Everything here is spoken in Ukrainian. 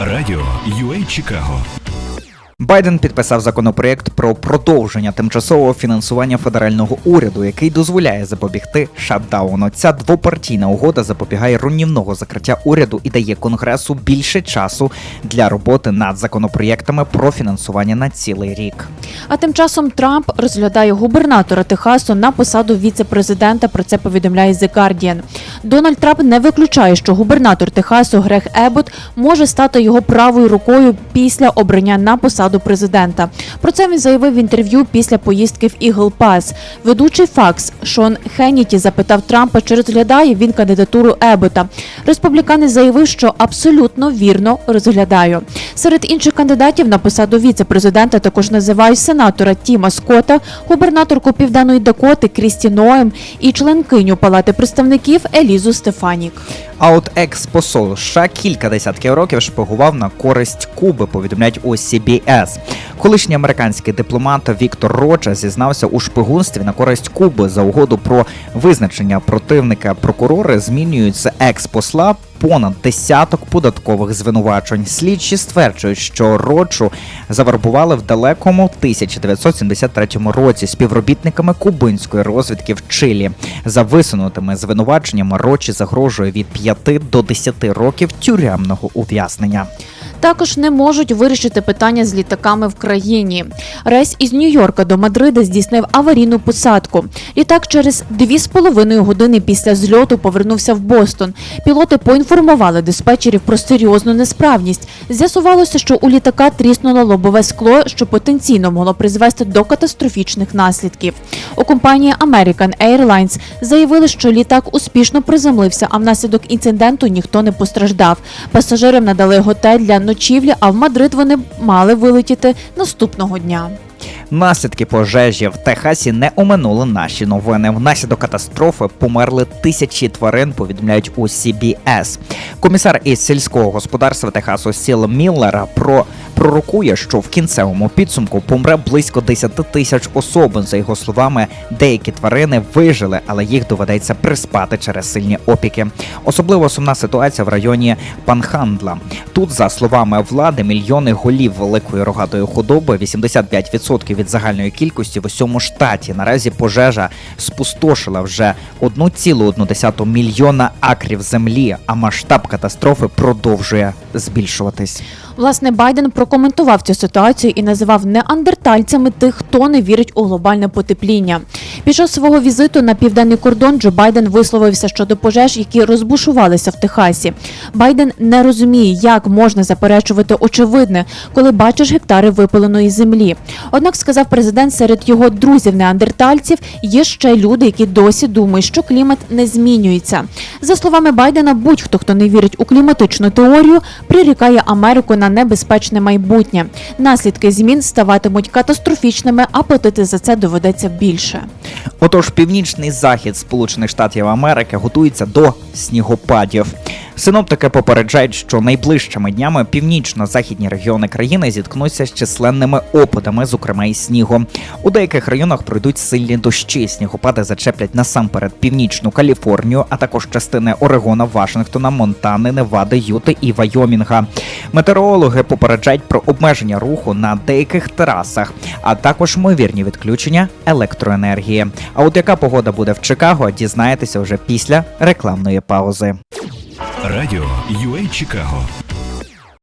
Радіо UA Чикаго Байден підписав законопроєкт про продовження тимчасового фінансування федерального уряду, який дозволяє запобігти шатдауну. Ця двопартійна угода запобігає руйнівного закриття уряду і дає конгресу більше часу для роботи над законопроєктами про фінансування на цілий рік. А тим часом Трамп розглядає губернатора Техасу на посаду віце-президента. Про це повідомляє The Guardian. Дональд Трамп не виключає, що губернатор Техасу Грег Ебот може стати його правою рукою після обрання на посаду президента. Про це він заявив в інтерв'ю після поїздки в Eagle Pass. Ведучий Факс Шон Хенніті запитав Трампа, чи розглядає він кандидатуру Ебота. Республіканець заявив, що абсолютно вірно розглядаю. Серед інших кандидатів на посаду віце-президента також називають сенатора Тіма Скотта, губернаторку Південної Дакоти Крісті Ноем і членкиню Палати представників Елізу Стефанік. А от екс-посол США кілька десятків років шпигував на користь Куби, повідомляють у CBS. Колишній американський дипломат Віктор Роджа зізнався у шпигунстві на користь Куби за угоду про визначення противника прокурори змінюють з екс-посла понад десяток податкових звинувачень. Слідчі стверджують, що Роджу завербували в далекому 1973 році співробітниками кубинської розвідки в Чилі. За висунутими звинуваченнями Рочі загрожує від 5 до 10 років тюремного ув'язнення. Також не можуть вирішити питання з літаками в країні. Рейс із Нью-Йорка до Мадрида здійснив аварійну посадку. Літак через 2,5 години після зльоту повернувся в Бостон. Пілоти поінформували диспетчерів про серйозну несправність. З'ясувалося, що у літака тріснуло лобове скло, що потенційно могло призвести до катастрофічних наслідків. У компанії American Airlines заявили, що літак успішно приземлився, а внаслідок інциденту ніхто не постраждав. Пасажирам надали готель для ночівлі, а в Мадрид вони мали вилетіти наступного дня. Наслідки пожежі в Техасі не оминули наші новини. Внаслідок катастрофи померли тисячі тварин. Повідомляють у CBS. Комісар із сільського господарства Техасу Сіл Міллера про пророкує, що в кінцевому підсумку помре близько 10 тисяч особин. За його словами, деякі тварини вижили, але їх доведеться приспати через сильні опіки. Особливо сумна ситуація в районі Панхандла. Тут, за словами влади, мільйони голів великої рогатої худоби, 85% від загальної кількості в усьому штаті. Наразі пожежа спустошила вже 1,1 мільйона акрів землі, а масштаб катастрофи продовжує збільшуватись. Власне, Байден прокоментував цю ситуацію і називав неандертальцями тих, хто не вірить у глобальне потепління. Під час свого візиту на південний кордон Джо Байден висловився щодо пожеж, які розбушувалися в Техасі. Байден не розуміє, як можна заперечувати очевидне, коли бачиш гектари випаленої землі. Однак, сказав президент, серед його друзів неандертальців є ще люди, які досі думають, що клімат не змінюється. За словами Байдена, будь-хто, хто не вірить у кліматичну теорію, прирікає Америку на небезпечне майбутнє. Наслідки змін ставатимуть катастрофічними, а платити за це доведеться більше. Отож, північний захід Сполучених Штатів Америки готується до снігопадів. Синоптики попереджають, що найближчими днями північно-західні регіони країни зіткнуться з численними опадами, зокрема і снігом. У деяких районах пройдуть сильні дощі. Снігопади зачеплять насамперед північну Каліфорнію, а також частини Орегона, Вашингтона, Монтани, Невади, Юти і Вайомінга. Метеорологи попереджають про обмеження руху на деяких терасах, а також ймовірні відключення електроенергії. А от яка погода буде в Чикаго, дізнаєтеся вже після рекламної паузи. Радіо UA Чикаго